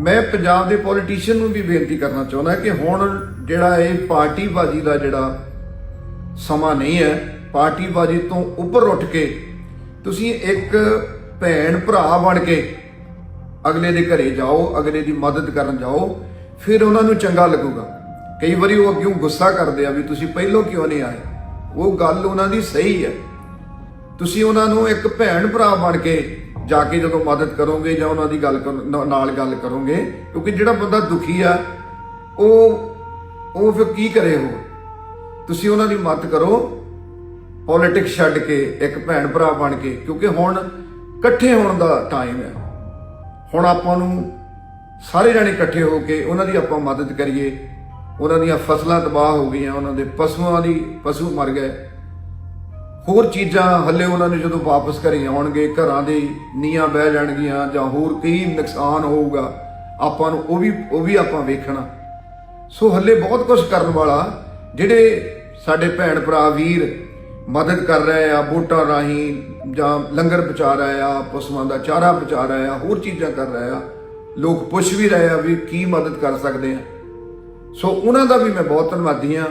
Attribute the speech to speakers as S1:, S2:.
S1: ਮੈਂ ਪੰਜਾਬ ਦੇ ਪੋਲੀਟੀਸ਼ੀਅਨ ਨੂੰ ਵੀ ਬੇਨਤੀ ਕਰਨਾ ਚਾਹੁੰਦਾ ਕਿ ਹੁਣ ਜਿਹੜਾ ਇਹ ਪਾਰਟੀਬਾਜ਼ੀ ਦਾ ਜਿਹੜਾ ਸਮਾਂ ਨਹੀਂ ਹੈ, ਪਾਰਟੀਬਾਜ਼ੀ ਤੋਂ ਉੱਪਰ ਉੱਠ ਕੇ ਤੁਸੀਂ ਇੱਕ ਭੈਣ ਭਰਾ ਬਣ ਕੇ ਅਗਲੇ ਦੇ ਘਰੇ ਜਾਓ, ਅਗਲੇ ਦੀ ਮਦਦ ਕਰਨ ਜਾਓ, ਫਿਰ ਉਹਨਾਂ ਨੂੰ ਚੰਗਾ ਲੱਗੂਗਾ। ਕਈ ਵਾਰੀ ਉਹ ਅੱਗੇ ਗੁੱਸਾ ਕਰਦੇ ਆ ਵੀ ਤੁਸੀਂ ਪਹਿਲੋਂ ਕਿਉਂ ਨਹੀਂ ਆਏ? ਉਹ ਗੱਲ ਉਹਨਾਂ ਦੀ ਸਹੀ ਹੈ। ਤੁਸੀਂ ਉਹਨਾਂ ਨੂੰ ਇੱਕ ਭੈਣ ਭਰਾ ਬਣ ਕੇ ਜਾ ਕੇ ਜਦੋਂ ਮਦਦ ਕਰੋਗੇ ਜਾਂ ਉਹਨਾਂ ਦੀ ਗੱਲ ਕਰ- ਨਾਲ ਗੱਲ ਕਰੋਗੇ, ਕਿਉਂਕਿ ਜਿਹੜਾ ਬੰਦਾ ਦੁਖੀ ਆ, ਉਹ ਉਹ ਫਿਰ ਕੀ ਕਰੇ ਉਹ? ਤੁਸੀਂ ਉਹਨਾਂ ਦੀ ਮਦਦ ਕਰੋ ਪੋਲਿਟਿਕਸ ਛੱਡ ਕੇ, ਇੱਕ ਭੈਣ ਭਰਾ ਬਣ ਕੇ, ਕਿਉਂਕਿ ਹੁਣ ਇਕੱਠੇ ਹੋਣ ਦਾ ਟਾਈਮ ਹੈ। ਹੁਣ ਆਪਾਂ ਨੂੰ ਸਾਰੇ ਜਣੇ ਇਕੱਠੇ ਹੋ ਕੇ ਉਹਨਾਂ ਦੀ ਆਪਾਂ ਮਦਦ ਕਰੀਏ। ਉਹਨਾਂ ਦੀਆਂ ਫਸਲਾਂ ਤਬਾਹ ਹੋ ਗਈਆਂ, ਉਹਨਾਂ ਦੇ ਪਸ਼ੂਆਂ ਦੀ ਪਸ਼ੂ ਮਰ ਗਏ। ਹੋਰ ਚੀਜ਼ਾਂ ਹੱਲੇ ਉਹਨਾਂ ਨੂੰ ਜਦੋਂ ਵਾਪਸ ਘਰੇ ਆਉਣਗੇ, ਘਰਾਂ ਦੇ ਨੀਆਂ ਬਹਿ ਜਾਣਗੀਆਂ ਜਾਂ ਹੋਰ ਕਈ ਨੁਕਸਾਨ ਹੋਊਗਾ, ਆਪਾਂ ਨੂੰ ਉਹ ਵੀ ਉਹ ਵੀ ਆਪਾਂ ਵੇਖਣਾ। ਸੋ ਹੱਲੇ ਬਹੁਤ ਕੁਝ ਕਰਨ ਵਾਲਾ, ਜਿਹੜੇ ਸਾਡੇ ਭੈਣ ਭਰਾ ਵੀਰ ਮਦਦ ਕਰ ਰਹੇ ਆ, ਵੋਟਾਂ ਰਾਹੀਂ ਜਾਂ ਲੰਗਰ ਪਹੁੰਚਾ ਰਹੇ ਆ, ਪਸ਼ੂਆਂ ਦਾ ਚਾਰਾ ਪਹੁੰਚਾ ਰਹੇ ਆ, ਹੋਰ ਚੀਜ਼ਾਂ ਕਰ ਰਹੇ ਆ, ਲੋਕ ਪੁੱਛ ਵੀ ਰਹੇ ਆ ਵੀ ਕੀ ਮਦਦ ਕਰ ਸਕਦੇ ਆ। ਸੋ ਉਹਨਾਂ ਦਾ ਵੀ ਮੈਂ ਬਹੁਤ ਧੰਨਵਾਦੀ ਆ